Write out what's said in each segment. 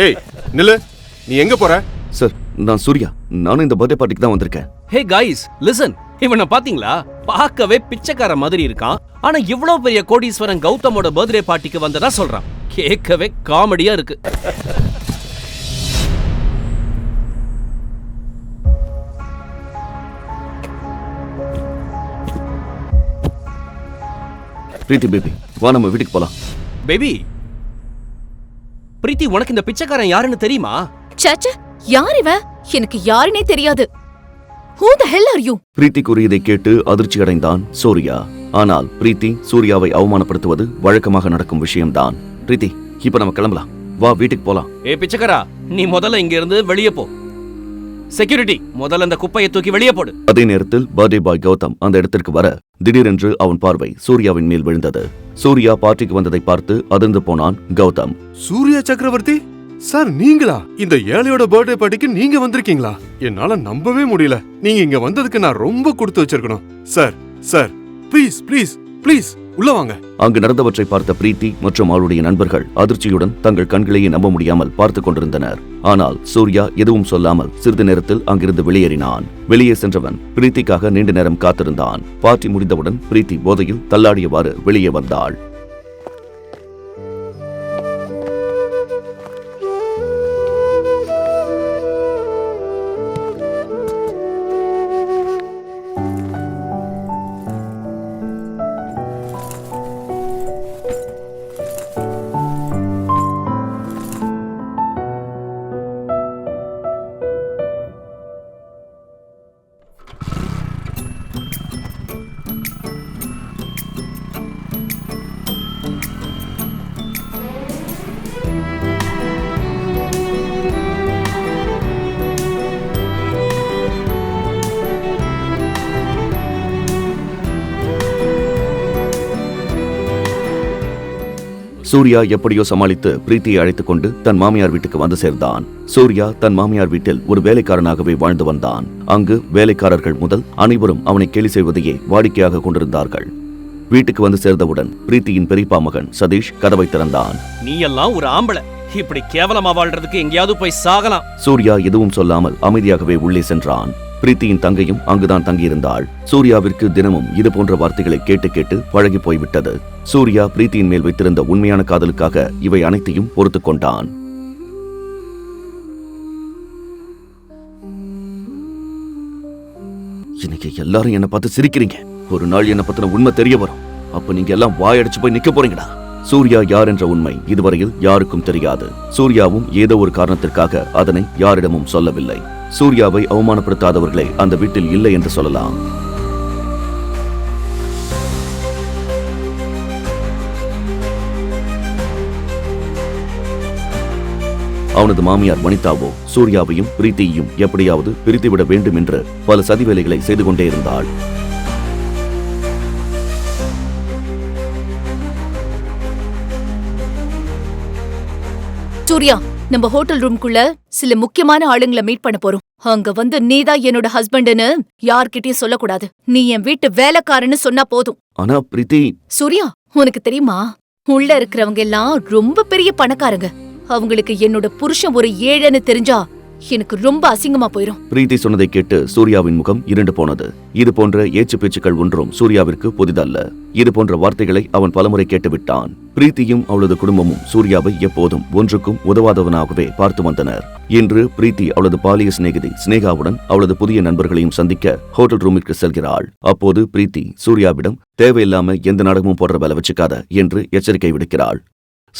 ஏய் நில்லு. நீ எங்க போற? சார் நான் சூர்யா. நானும் இந்த பர்த்டே பார்ட்டிக்கு தான் வந்திருக்கேன். ஹே காய்ஸ் லிசன் இவனை பாத்தீங்களா? பார்க்கவே பிச்சைக்கார மாதிரி இருக்கான். ஆனா இவ்வளவு பெரிய கோடீஸ்வரன் கௌதமோட பர்த்டே பார்ட்டிக்கு வந்ததா சொல்றான். கேட்கவே காமெடியா இருக்கு. பிரீத்தி பேபி வா நம்ம வீட்டுக்கு போலாம். பேபி பிரீத்தி உனக்கு இந்த பிச்சைக்காரன் யாருன்னு தெரியுமா? சச்ச யார் இவன் எனக்கு யாருனே தெரியாது. Who the hell are you Preethi கூறியதை கேட்டு அதிர்ச்சி அடைந்தான் சூர்யா. ஆனால் பிரீத்தி சூர்யாவை அவமானப்படுத்துவது வழக்கமாக நடக்கும் விஷயம்தான். பிரீத்தி இப்ப நம்ம கிளம்பலாம். வா வீட்டுக்கு போலாம். ஏ பிச்சைக்காரா நீ முதல்ல இங்க இருந்து வெளியே போ. செக்யூரிட்டி முதல்ல இந்த குப்பையை தூக்கி வெளியே போடு. அதே நேரத்தில் பர்த்டே பாய் கௌதம் அந்த இடத்திற்கு வர திடீரென்று அவன் பார்வை சூர்யாவின் மேல் விழுந்தது. சூர்யா பார்ட்டிக்கு வந்ததை பார்த்து அதிர்ந்து போனான் கௌதம். சூர்யா சக்கரவர்த்தி? சார் நீங்களா? இந்த ஏழையோட பர்த்டே பார்ட்டிக்கு நீங்க வந்திருக்கீங்களா? என்னால நம்பவே முடியல. நீங்க இங்க வந்ததுக்கு நான் ரொம்ப கொடுத்து வச்சிருக்கணும். Sir sir please please please உள்ள வாங்க. அங்கு நடந்தவற்றை பார்த்த பிரீத்தி மற்றும் அவளுடைய நண்பர்கள் அதிர்ச்சியுடன் தங்கள் கண்களையே நம்ப முடியாமல் பார்த்துக் கொண்டிருந்தனர். ஆனால் சூர்யா எதுவும் சொல்லாமல் சிறிது நேரத்தில் அங்கிருந்து வெளியேறினான். வெளியே சென்றவன் பிரீத்திக்காக நீண்ட நேரம் காத்திருந்தான். பார்ட்டி முடிந்தவுடன் பிரீத்தி போதையில் தள்ளாடியவாறு வெளியே வந்தாள். சூர்யா எப்படியோ சமாளித்து பிரீத்தியை அழைத்துக் கொண்டு தன் மாமியார் வீட்டுக்கு வந்து சேர்ந்தான். சூர்யா தன் மாமியார் வீட்டில் ஒரு வேலைக்காரனாகவே வாழ்ந்து வந்தான். அங்கு வேலைக்காரர்கள் முதல் அனைவரும் அவனை கேலி செய்வதையே வாடிக்கையாக கொண்டிருந்தார்கள். வீட்டுக்கு வந்து சேர்ந்தவுடன் பிரீத்தியின் பெரியப்பா மகன் சதீஷ் கதவை திறந்தான். நீ எல்லாம் ஒரு ஆம்பளை. இப்படி கேவலமா வாழ்றதுக்கு எங்கேயாவது போய் சாகலாம். சூர்யா எதுவும் சொல்லாமல் அமைதியாகவே உள்ளே சென்றான். பிரீத்தியின் தங்கையும் அங்குதான் தங்கியிருந்தாள். சூர்யாவிற்கு தினமும் இது போன்ற வார்த்தைகளை கேட்டு கேட்டு பழகி போய்விட்டது. சூர்யா பிரீத்தியின் மேல் வைத்திருந்த உண்மையான காதலுக்காக இவை அனைத்தையும் பொறுத்து கொண்டான். இன்னைக்கு எல்லாரும் என்ன பார்த்து சிரிக்கிறீங்க. ஒரு நாள் என்ன பத்தின உண்மை தெரிய வரும். அப்ப நீங்க எல்லாம் வாயடிச்சு போய் நிக்க போறீங்கடா. சூர்யா யார் என்ற உண்மை இதுவரையில் யாருக்கும் தெரியாது. சூர்யாவும் ஏதோ ஒரு காரணத்திற்காக அதனை யாரிடமும் சொல்லவில்லை. சூர்யாவை அவமானப்படுத்தாதவர்களே அந்த வீட்டில் இல்லை என்று சொல்லலாம். அவனது மாமியார் வனிதாவோ சூர்யாவையும் பிரீத்தியையும் எப்படியாவது பிரித்துவிட வேண்டும் என்று பல சதி வேலைகளை செய்து கொண்டே இருந்தாள். சூர்யா நம்ம ஹோட்டல் ரூம்குள்ள சில முக்கியமான ஆளுங்களை மீட் பண்ண போறோம். அங்க வந்து நீதான் என்னோட ஹஸ்பண்ட்னு யார்கிட்டயும் சொல்லக்கூடாது. நீ என் வீட்டு வேலைக்காரன்னு சொன்னா போதும். ஆனா பிரீத்தி. சூர்யா உனக்கு தெரியுமா? உள்ள இருக்கிறவங்க எல்லாம் ரொம்ப பெரிய பணக்காரங்க. அவங்களுக்கு என்னோட புருஷன் ஒரு ஏழைன்னு தெரிஞ்சா எனக்கு ரொம்ப அசிங்கமா போயிரும். பிரீத்தி சொன்னதை கேட்டு சூர்யாவின் முகம் இருண்டு போனது. இது போன்ற ஏச்சு பேச்சுக்கள் ஒன்றும் சூர்யாவிற்கு புதிதல்ல. இது போன்ற வார்த்தைகளை அவன் பலமுறை கேட்டுவிட்டான். பிரீத்தியும் அவளது குடும்பமும் சூர்யாவை எப்போதும் ஒன்றுக்கும் உதவாதவனாகவே பார்த்து வந்தனர். இன்று பிரீத்தி அவளது பாலிய சிநேகிதி சினேகாவுடன் அவளது புதிய நண்பர்களையும் சந்திக்க ஹோட்டல் ரூமிற்கு செல்கிறாள். அப்போது பிரீத்தி சூர்யாவிடம் தேவையில்லாம எந்த நாடகமும் போடுற வேலை வச்சுக்காத என்று எச்சரிக்கை விடுக்கிறாள்.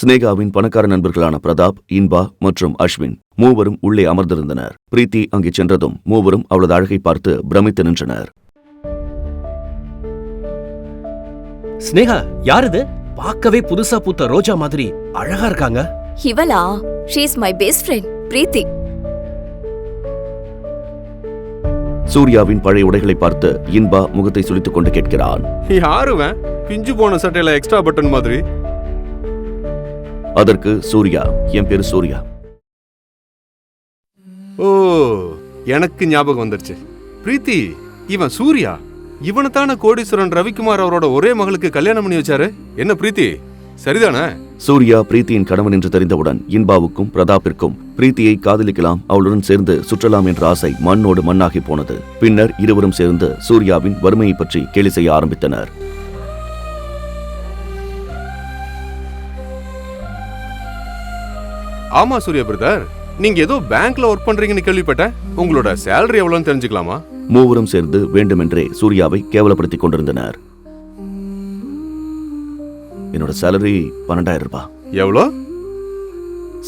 சினேகாவின் பணக்கார நண்பர்களான பிரதாப் இன்பா மற்றும் அஸ்வின் மூவரும் உள்ளே அமர்ந்திருந்தனர். பிரீத்தி அங்கே சென்றதும் மூவரும் அவளது அழகை பார்த்து பிரமித்து நின்றனர். ஸ்னேகா யார் இது பார்க்கவே புதுசா பூத்த ரோஜா மாதிரி அழகா இருக்காங்க. இவளா? She is my best friend Preethi. சூர்யாவின் பழைய உடைகளை பார்த்து இன்பா முகத்தை சுளித்துக் கொண்டு கேட்கிறான். யாருவன்? பிஞ்சு போன சட்டையில எக்ஸ்ட்ரா பட்டன் மாதிரி. அதற்கு சூர்யா என் பேரு சூர்யா. ஓ எனக்கு ஞாபகம் வந்துருச்சு. பிரீத்தி இவன் சூர்யா? இவனைத்தான கோடீஸ்வரன் ரவிக்குமார் அவரோட ஒரே மகளுக்கு கல்யாணம் பண்ணி வச்சாரு? என்ன பிரீத்தி? சரிதானே? சூர்யா பிரீத்தியின் கணவன் என்று தெரிந்தவுடன் இன்பாவுக்கும் பிரதாப்பிற்கும் பிரீத்தியை காதலிக்கலாம் அவளுடன் சேர்ந்து சுற்றலாம் என்ற ஆசை மண்ணோடு மண்ணாகி போனது. பின்னர் இருவரும் சேர்ந்து சூர்யாவின் வறுமையை பற்றி கேலி செய்ய ஆரம்பித்தனர். ஆமா சூர்யா பிரதர். நீங்க ஏதோ பேங்க்ல ஒர்க் பண்றீங்கன்னு கேள்விப்பட்டேன். உங்களோட சேலரி எவ்வளவுன்னு தெரிஞ்சுக்கலாமா? மூவரும் சேர்ந்து வேண்டுமென்றே சூர்யாவை கேவலப்படுத்திக் கொண்டிருந்தனர். என்னோட சேலரி பன்னெண்டாயிரம் ரூபாய். எவ்வளோ?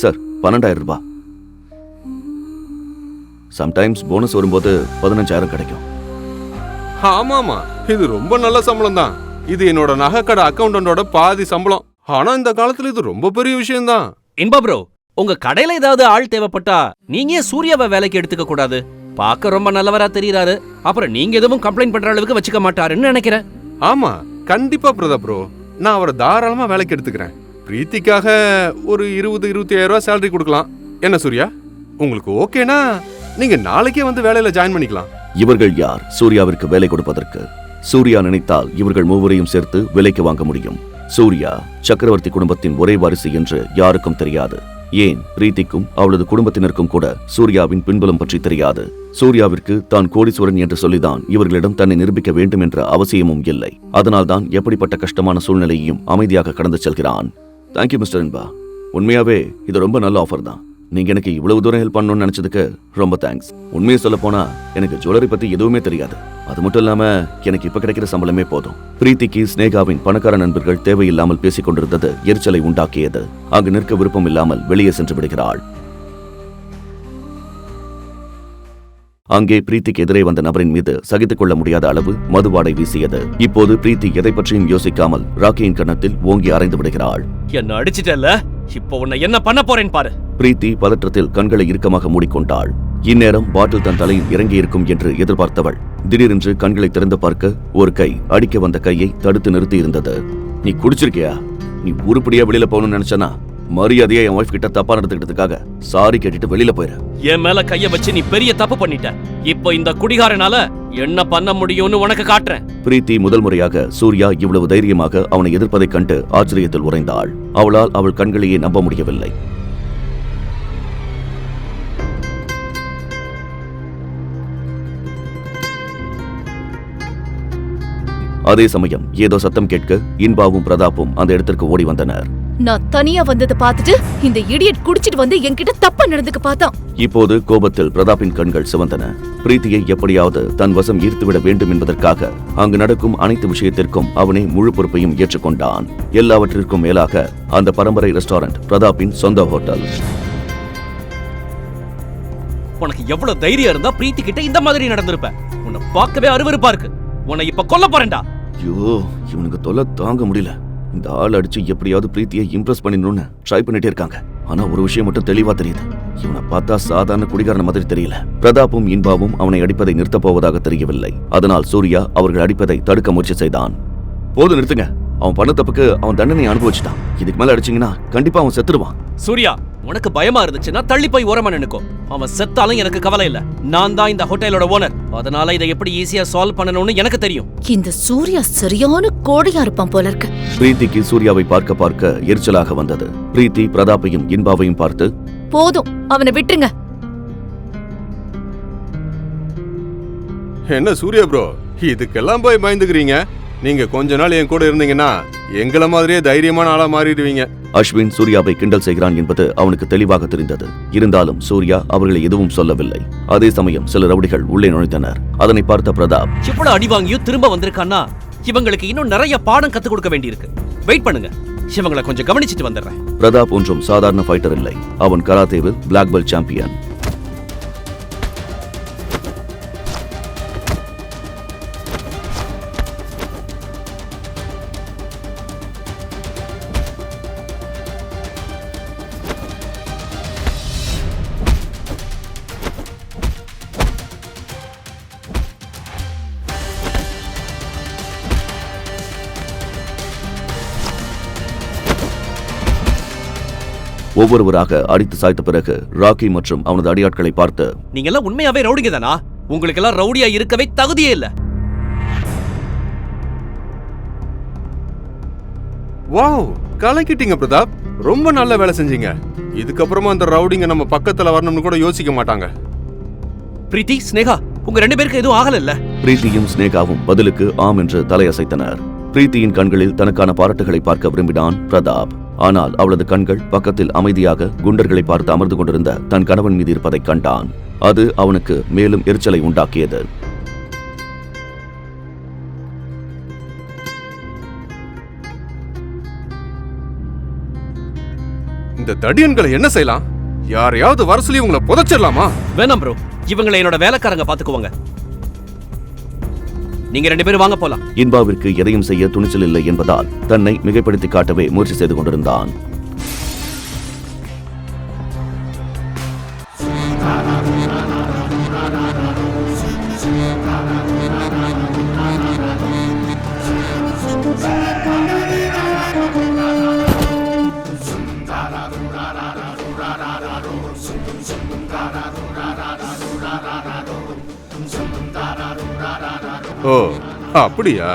சார் பன்னெண்டாயிரம் ரூபாய். சம்டைம்ஸ் போனஸ் வரும்போது பதினஞ்சாயிரம் கிடைக்கும். ஆமாமா இது ரொம்ப நல்ல சம்பளம் தான். இது என்னோட நகைக்கடை அக்கௌண்டன்டோட பாதி சம்பளம். ஆனா இந்த காலத்துல இது ரொம்ப பெரிய விஷயம்தான். இன்பா ப்ரோ உங்க கடையில ஏதாவது ஆள் தேவைப்பட்டா நீங்க ஏன் சூர்யாவை வேலைக்கு எடுத்துக்க கூடாது? பார்க்க ரொம்ப நல்லவரா தெரியறாரு. அப்புறம் நீங்க எதுவும் கம்ப்ளைண்ட் பண்ற அளவுக்கு வச்சுக்க மாட்டாருன்னு நினைக்கிறேன். ஆமா கண்டிப்பா பிரதா ப்ரோ நான் அவரை தாராளமா வேலைக்கு எடுத்துக்கிறேன். பிரீத்திக்காக ஒரு இருபது இருபத்தி ஐயாயிரம் ரூபாய் சேலரி கொடுக்கலாம். என்ன சூர்யா? உங்களுக்கு ஓகேனா? நீங்க நாளைக்கே வந்து வேலையில ஜாயின் பண்ணிக்கலாம். இவர்கள் யார்? சூர்யாவிற்கு வேலை கொடுப்பதற்கு. சூர்யா நினைத்தால் இவர்கள் மூவரையும் சேர்த்து விலைக்கு வாங்க முடியும். சூர்யா சக்கரவர்த்தி குடும்பத்தின் ஒரே வாரிசு என்று யாருக்கும் தெரியாது. ஏன் பிரீத்திக்கும் அவளது குடும்பத்தினருக்கும் கூட சூர்யாவின் பின்புலம் பற்றி தெரியாது. சூர்யாவிற்கு தான் கோடீஸ்வரன் என்று சொல்லிதான் இவர்களிடம் தன்னை நிரூபிக்க வேண்டும் என்ற அவசியமும் இல்லை. அதனால்தான் எப்படிப்பட்ட கஷ்டமான சூழ்நிலையையும் அமைதியாக கடந்து செல்கிறான். தேங்க்யூ மிஸ்டர் அன்பா உண்மையாவே இது ரொம்ப நல்ல ஆஃபர் தான். நீங்க எனக்கு இவ்வளவு தூரம் ஹெல்ப் பண்ணணும்னு நினைச்சதுக்கு ரொம்ப தேங்க்ஸ் உண்மையை சொல்ல போனா எனக்கு ஜுவல்லரி பத்தி எதுவுமே தெரியாது. அது மட்டும் இல்லாம எனக்கு இப்ப கிடைக்கிற சம்பளமே போதும். பிரீத்திக்கு ஸ்னேகாவின் பணக்கார நண்பர்கள் தேவையில்லாமல் பேசிக் கொண்டிருந்தது எரிச்சலை உண்டாக்கியது. அங்கு நிற்க விருப்பம் இல்லாமல் வெளியே சென்று விடுகிறாள். அங்கே பிரீத்திக்கு எதிரே வந்த நபரின் மீது சகித்துக் கொள்ள முடியாத அளவு மதுவாடை வீசியது. இப்போது பிரீத்தி எதை பற்றியும் யோசிக்காமல் ராக்கியின் கன்னத்தில் ஓங்கி அரைந்து விடுகிறாள். என்ன அடிச்சிட்டல இப்போ உன்னை என்ன பண்ண போறேன் பாரு. பிரீத்தி பதற்றத்தில் கண்களை இறுக்கமாக மூடிக்கொண்டாள். இந்நேரம் பாட்டில் தன் தலையில் இறங்கி இருக்கும் என்று எதிர்பார்த்தவள். திடீரென்று கண்களை திறந்து பார்க்க ஒரு கை அடிக்க வந்த கையை தடுத்து நிறுத்தி இருந்தது நீ குடிச்சிருக்கியா? நீ உருப்படியா வெளியில போகணும்னு நினைச்சனா? மரியாதையா என் ஒய்ஃப் கிட்ட தப்பா நடந்துக்கிட்டதுக்காக சாரி கேட்டுட்டு வெளியில போயிரு. என் மேல கைய வச்சு நீ பெரிய தப்பு பண்ணிட்ட. இப்போ இந்த குடிகாரனால என்ன பண்ண முடியும்னு உனக்கு காட்டுறேன். பிரீத்தி முதல் முறையாக சூர்யா இவ்வளவு தைரியமாக அவனை எதிர்ப்பதைக் கண்டு ஆச்சரியத்தில் உறைந்தாள். அவளால் அவள் கண்களையே நம்ப முடியவில்லை. அதே சமயம் ஏதோ சத்தம் கேட்க இன்பாவும் பிரதாப்பும் அந்த இடத்திற்கு ஓடி வந்தனர். நான் தனியா வந்ததை பார்த்துட்டு இந்த இடியட் குடிச்சிட்டு வந்து என்கிட்ட தப்பா நடந்துக்க பார்த்தான். இப்போது கோபத்தில் பிரதாப்பின் கண்கள் சிவந்தன. பிரீத்தியை எப்படியாவது தன் வசம் ஈர்த்துவிட வேண்டும் என்பதற்காக அங்கு நடக்கும் அனைத்து விஷயத்திற்கும் அவனே முழு பொறுப்பையும் ஏற்றுக்கொண்டான். எல்லாவற்றிற்கும் மேலாக அந்த பரம்பரை ரெஸ்டாரண்ட் பிரதாப்பின் சொந்த ஹோட்டல். உனக்கு எவ்வளவு தைரியம் இருந்தா பிரீத்தி கிட்ட இந்த மாதிரி நடந்திருப்ப. உன்னை பார்க்கவே அருவருப்பா இருக்கு. உன்னை இப்ப கொல்ல போறேன்டா. ஐயோ இவனுக்கு தொல்லை தாங்க முடியல. இந்த ஆள் அடிச்சு எப்படியாவது பிரீத்தியை இம்ப்ரெஸ் பண்ணிடணும்னு ட்ரை பண்ணிட்டே இருக்காங்க. ஆனா ஒரு விஷயம் மட்டும் தெளிவா தெரியுது. இவனை பார்த்தா சாதாரண குடிகாரன மாதிரி தெரியல. பிரதாப்பும் இன்பாவும் அவனை அடிப்பதை நிறுத்தப் போவதாக தெரியவில்லை. அதனால் சூர்யா அவர்கள் அடிப்பதை தடுக்க முயற்சி செய்தான். போது நிறுத்துங்க. அவன் பண்ண தப்புக்கு அவன் தண்டனை அனுபவிச்சுட்டான். இதுக்கு மேல அடிச்சீங்கன்னா கண்டிப்பா அவன் செத்துருவான் சூர்யா உனக்கு பயமா இருந்துச்சுன்னா தள்ளி போய் ஓரமா நினைக்கோ அவன் செத்தாலும் எனக்கு கவலை இல்ல. நான் தான் இந்த ஹோட்டலோட ஓனர் அதனால இதை எப்படி ஈஸியா சால்வ் பண்ணணும்னு எனக்கு தெரியும். இந்த சூர்யா சரியான கோடையா இருப்பான் போல இருக்கு. பிரீத்திக்கு சூர்யாவை பார்க்க பார்க்க எரிச்சலாக வந்தது. பிரீத்தி பிரதாப்பையும் இன்பாவையும் பார்த்து போதும் அவனை விட்டுருங்க. என்ன சூர்யா ப்ரோ இதுக்கெல்லாம் போய் பயந்துக்கிறீங்க? நீங்க கொஞ்ச நாள் என் கூட இருந்தீங்கன்னா எங்களை மாதிரியே தைரியமான ஆளா மாறிடுவீங்க. அஸ்வின் சூர்யாவை கிண்டல் செய்கிறான் என்பது அவனுக்கு தெளிவாக தெரிந்தது. இருந்தாலும் சூர்யா அவர்களை எதுவும் சொல்லவில்லை. அதே சமயம் சில ரவுடிகள் உள்ளே நுழைந்தனர். அதனை பார்த்த பிரதாப் இவ்வளவு அடி வாங்கியும் திரும்ப வந்திருக்கான்னா இவங்களுக்கு இன்னும் நிறைய பாடம் கத்து கொடுக்க வேண்டியிருக்கு. வெயிட் பண்ணுங்க. இவங்களை கொஞ்சம் கவனிச்சிட்டு வந்துடுறேன். பிரதாப் ஒன்றும் சாதாரண ஃபைட்டர் இல்லை. அவன் கராத்தேவில் பிளாக் பெல்ட் சாம்பியன் ஒவ்வொருவராக அடித்து சாய்த்த பிறகு ராக்கி மற்றும் அவனது அடியாட்களை பார்த்து நீங்க எல்லாம் உண்மையாவே ரவுடிங்க தானா? உங்களுக்கு எல்லாம் ரவுடியா இருக்கவே தகுதியே இல்ல. வாவ் கலக்கிட்டீங்க பிரதாப். ரொம்ப நல்ல வேலை செஞ்சீங்க. இதுக்கப்புறமா அந்த ரவுடிங்க நம்ம பக்கத்துல வரணும்னு கூட யோசிக்க மாட்டாங்க. பிரீத்தி ஸ்னேகா உங்க ரெண்டு பேருக்கு எதுவும் ஆகல பிரீத்தியும் ஸ்னேகாவும் பதிலுக்கு ஆம் என்று தலையசைத்தனர். பிரீத்தியின் கண்களில் தனக்கான பாராட்டுகளை பார்க்க விரும்பினான் பிரதாப். ஆனால் அவளது கண்கள் பக்கத்தில் அமைதியாக குண்டர்களை பார்த்து அமர்ந்து கொண்டிருந்த தன் கணவன் மீது இருப்பதைக் கண்டான். அது அவனுக்கு மேலும் எரிச்சலை உண்டாக்கியது. இந்த தடியன்களை என்ன செய்யலாம்? யாரையாவது வர சொல்லி உங்களை புதைச்சிடலாமா? வேணாம் ப்ரோ இவங்களை என்னோட வேலைக்காரங்க பாத்துக்குவாங்க நீங்க ரெண்டு பேரும் வாங்க போலாம். இன்பாவிற்கு எதையும் செய்ய துணிச்சல் இல்லை என்பதால் தன்னை மிகைப்படுத்தி காட்டவே முயற்சி செய்து கொண்டிருந்தான். ஓ அப்படியா?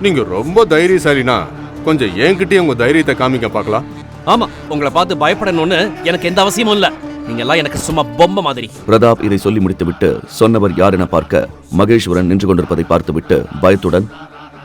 நீங்க ரொம்ப தைரியசாலினா கொஞ்சம் என்கிட்டயே உங்க தைரியத்தை காமிக்க பார்க்கலாம். ஆமா உங்களை பார்த்து பயப்படணும்னு எனக்கு எந்த அவசியமும் இல்ல. நீங்க எல்லாம் எனக்கு சும்மா பொம்மை மாதிரி. பிரதாப் இதை சொல்லி முடித்துவிட்டு சொன்னவர் யார் என பார்க்க மகேஸ்வரன் நின்று கொண்டிருப்பதை பார்த்துவிட்டு பயத்துடன்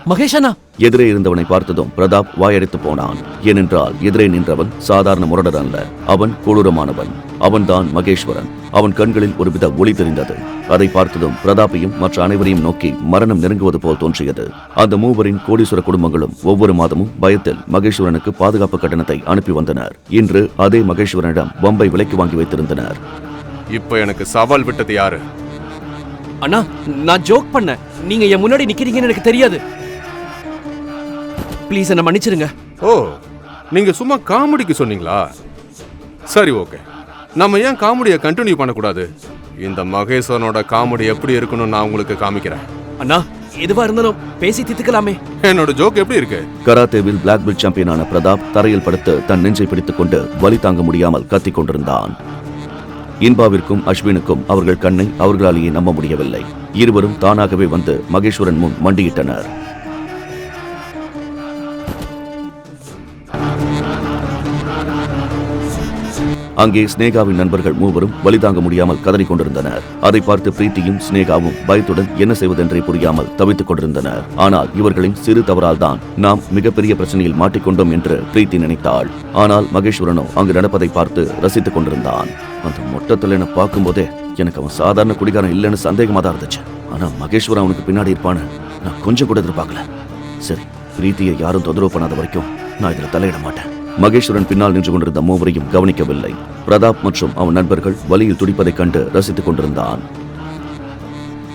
மகேஷ் அண்ணா எதிரே இருந்தவனை பார்த்ததும் பிரதாப் வாயடைத்து போனான். ஏனென்றால் எதிரே நின்றவன் சாதாரண முரடர் அல்ல. அவன் கொடூரமானவன். அவன்தான் மகேஸ்வரன். அவன் கண்களில் ஒருவித ஒளி தெரிந்தது. அதை பார்த்ததும் பிரதாப்பையும் மற்ற அனைவரையும் நோக்கி மரணம் நெருங்குவது போல் தோன்றியது. அந்த மூவரின் கோடீஸ்வர குடும்பங்களும் ஒவ்வொரு மாதமும் பயத்தில் மகேஸ்வரனுக்கு பாதுகாப்பு கட்டணத்தை அனுப்பி வந்தனர். இன்று அதே மகேஸ்வரனிடம் பம்பை விலைக்கு வாங்கி வைத்திருந்தனர். இப்ப எனக்கு சவால் விட்டது யாரு? அண்ணா நான் ஜோக் பண்ணேன். நீங்க என் முன்னாடி நிக்கிறீங்கன்னு எனக்கு தெரியாது. ப்ளீஸ் என்ன மன்னிச்சிருங்க. ஓ நீங்க சும்மா காமெடிக்கு சொன்னீங்களா? சரி ஓகே. நம்ம ஏன் காமெடியை கண்டினியூ பண்ணக்கூடாது? இந்த மகேஸ்வரனோட காமெடி எப்படி இருக்குன்னு நான் உங்களுக்கு காமிக்கிறேன். அண்ணா எதுவா இருந்தாலும் பேசி தித்துக்கலாமே என்னோட ஜோக் எப்படி இருக்கு? கராத்தேவில் பிளாக் பெல்ட் சாம்பியனான பிரதாப் தரையில் படுத்து தன் நெஞ்சை பிடித்துக் கொண்டு வலி தாங்க முடியாமல் கத்திக் கொண்டிருந்தான். இன்பாவிற்கும் அஸ்வினுக்கும் அவர்கள் கண்ணை அவர்களாலேயே நம்ப முடியவில்லை. இருவரும் தானாகவே வந்து மகேஸ்வரன் முன் மண்டியிட்டனர். அங்கே ஸ்னேகாவின் நண்பர்கள் மூவரும் வலி தாங்க முடியாமல் கதறிக் கொண்டிருந்தனர். அதை பார்த்து பிரீத்தியும் ஸ்னேகாவும் பயத்துடன் என்ன செய்வதென்றே புரியாமல் தவித்துக் கொண்டிருந்தனர். ஆனால் இவர்களின் சிறு தவறால் தான் நாம் மிகப்பெரிய பிரச்சனையில் மாட்டிக்கொண்டோம் என்று பிரீத்தி நினைத்தாள். ஆனால் மகேஸ்வரனோ அங்கு நடப்பதை பார்த்து ரசித்துக் கொண்டிருந்தான். அந்த மொட்டத்தில் என பார்க்கும்போதே எனக்கு அவன் சாதாரண குடிகாரன் இல்லைன்னு சந்தேகமா தான் இருந்துச்சு. ஆனா மகேஸ்வரன் அவனுக்கு பின்னாடி இருப்பான்னு நான் கொஞ்சம் கூட எதிர்பார்க்கல. சரி பிரீத்தியை யாரும் தொந்தரவு பண்ணாத வரைக்கும் நான் இதில் தலையிட மாட்டேன். மகேஸ்வரன் பின்னால் நின்று கொண்டிருந்த மூவரையும் கவனிக்கவில்லை. பிரதாப் மற்றும் அவன் நண்பர்கள் வலியில் துடிப்பதைக் கண்டு ரசித்துக் கொண்டிருந்தான்.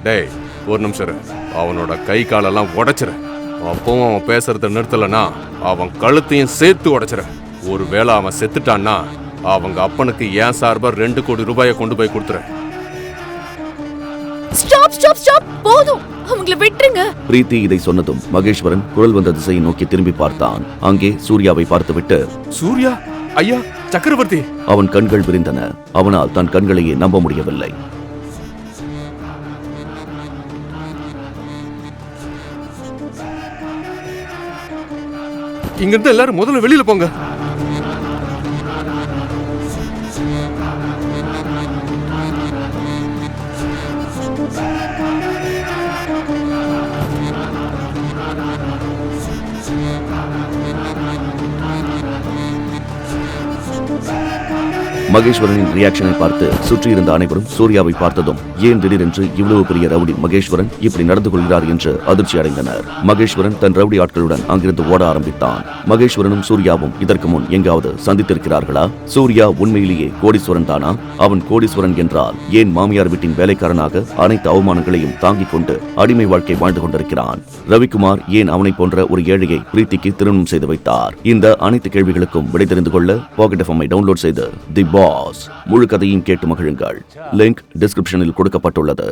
டேய் ஒரு நிமிஷம். அவனோட கை காலெல்லாம் உடைச்சிரு. அப்பவும் அவன் பேசுறத நிறுத்தலனா அவன் கழுத்தையும் சேர்த்து உடைச்சிரு. ஒருவேளை அவன் செத்துட்டான்னா அவங்க அப்பனுக்கு ஏன் சார்பா ரெண்டு கோடி ரூபாயை கொண்டு போய் கொடுத்துரு. Stop stop stop. போதும். அவங்கள விட்டுருங்க. பிரீத்தி இதை சொன்னதும் மகேஸ்வரன் குரல் வந்த திசையை நோக்கி திரும்பி பார்த்தான். அங்கே சூர்யாவை பார்த்துவிட்டு சூர்யா? ஐயா சக்கரவர்த்தி! அவன் கண்கள் விரிந்தன. அவனால் தன் கண்களையே நம்ப முடியவில்லை. இங்கிருந்து எல்லாரும் முதல்ல வெளியில போங்க. மகேஸ்வரனின் ரியாக்ஷனை பார்த்து சுற்றியிருந்த அனைவரும் சூர்யாவை பார்த்ததும் ஏன் திடீரென்று இவ்வளவு பெரிய ரவுடி மகேஸ்வரன் இப்படி நடந்து கொள்கிறார் என்று அதிர்ச்சி அடைந்தனர். மகேஸ்வரன் தன் ரவுடி ஆட்களுடன் அங்கிருந்து ஓட ஆரம்பித்தான். மகேஸ்வரனும் சூர்யாவும் இதற்கு முன் எங்காவது சந்தித்திருக்கிறார்களா? சூர்யா உண்மையிலேயே கோடீஸ்வரன் தானா? அவன் கோடீஸ்வரன் என்றால் ஏன் மாமியார் வீட்டின் வேலைக்காரனாக அனைத்து அவமானங்களையும் தாங்கிக் கொண்டு அடிமை வாழ்க்கை வாழ்ந்து கொண்டிருக்கிறான்? ரவிக்குமார் ஏன் அவனை போன்ற ஒரு ஏழையை பிரீத்திக்கு திருமணம் செய்து வைத்தார்? இந்த அனைத்து கேள்விகளுக்கும் விடை தெரிந்து கொள்ள பாக்கெட் எஃப்எம்ஐ டவுன்லோட் செய்து தி பாஸ். முழு கதையும் கேட்டு மகிழுங்கள். லிங்க் டிஸ்கிரிப்ஷனில் கொடுக்கப்பட்டுள்ளது.